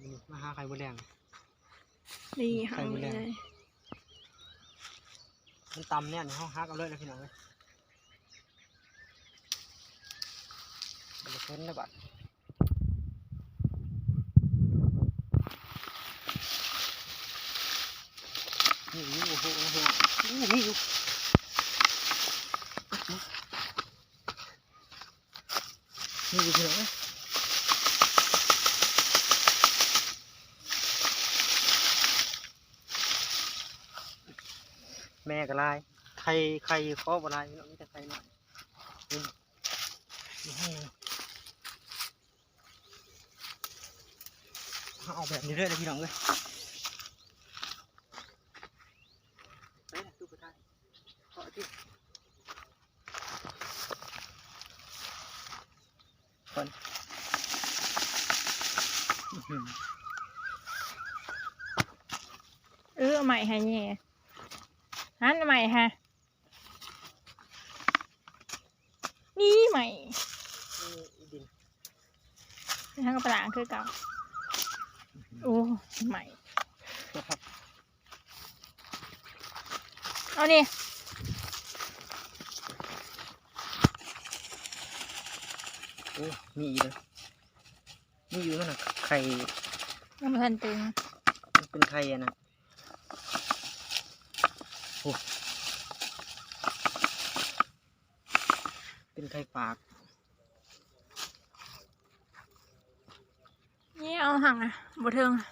นี่มาหาไข่บดแดงดีไข่หางมดแดงเลยมันตำเนี่ยนี่เขาฮักเอาเลยนะพี่น้องเลยมันจะเพ้นนะบัดนี่อยู่โอ้โหโอ้โหอู้นี่อยู่นี่อยู่พี่น้องเอ้ย แม่ก็ลายไข่ไข่คอบลายพี่น้องมีแต่ไข่หน่อยนี่นี่ให้เอาเอาแบบนี้เลยนะพี่น้องเลยไปนะดูไปได้ขอที่ก่อนอื้อหือเออเอาใหม่ให้แง่ หันเอาใหม่ฮะ นี่ใหม่นี่อีดินทั้งกระปางคือเก่า โอ้ ใหม่นะครับเอานี่โอ้ มีอีกเลยมีอยู่นั่นน่ะไข่ยังไม่ทันตึงมันเป็นไข่อะนะโอ้ เป็นไข่ปาก นี่เอาหังอะบเทิงอะ